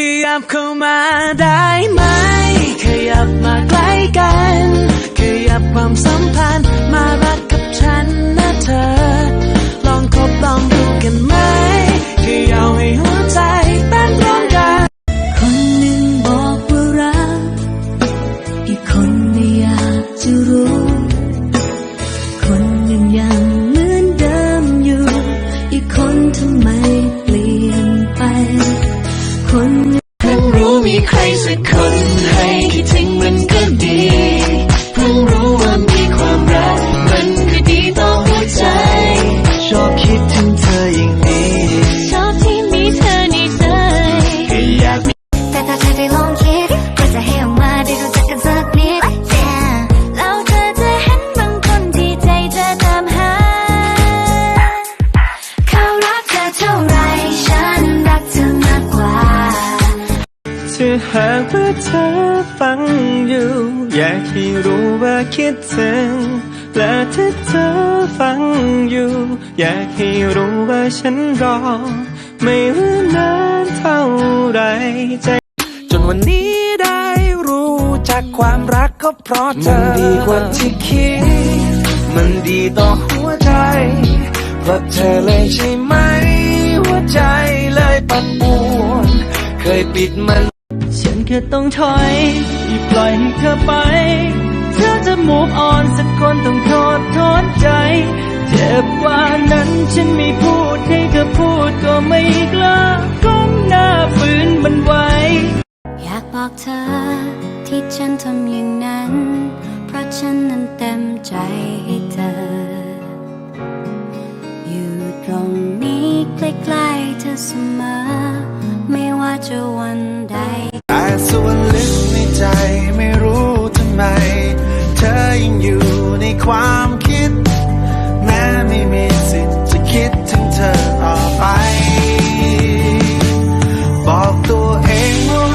ขยับเข้ามาได้ไหม ขยับมาใกล้กัน ขยับ ใค เธอฟังอยู่ อยากให้รู้ว่าคิดถึง และถ้าเธอฟังอยู่ อยากให้รู้ว่าฉันรอ ไม่ว่านานเท่าไรใจจนวันนี้ได้รู้จักความรักก็เพราะเธอ มันดีกว่าที่คิด มันดีต่อหัวใจ เพราะเธอเลยใช่ไหม หัวใจเลยปั่นป่วน เคยปิดมัน แค่ต้องถอยอย่ปล่อยให้เธอไป เธอจะ move on สักคนต้องโทษโทษใจ เจ็บกว่านั้นฉันไม่พูดให้เธอพูดก็ไม่กล้าก้มหน้าฝืนมันไว้ อยากบอกเธอที่ฉันทำอย่างนั้น เพราะฉันนั้นเต็มใจให้เธอ อยู่ตรงนี้ใกล้ๆเธอเสมอ ไม่ว่าจะวัน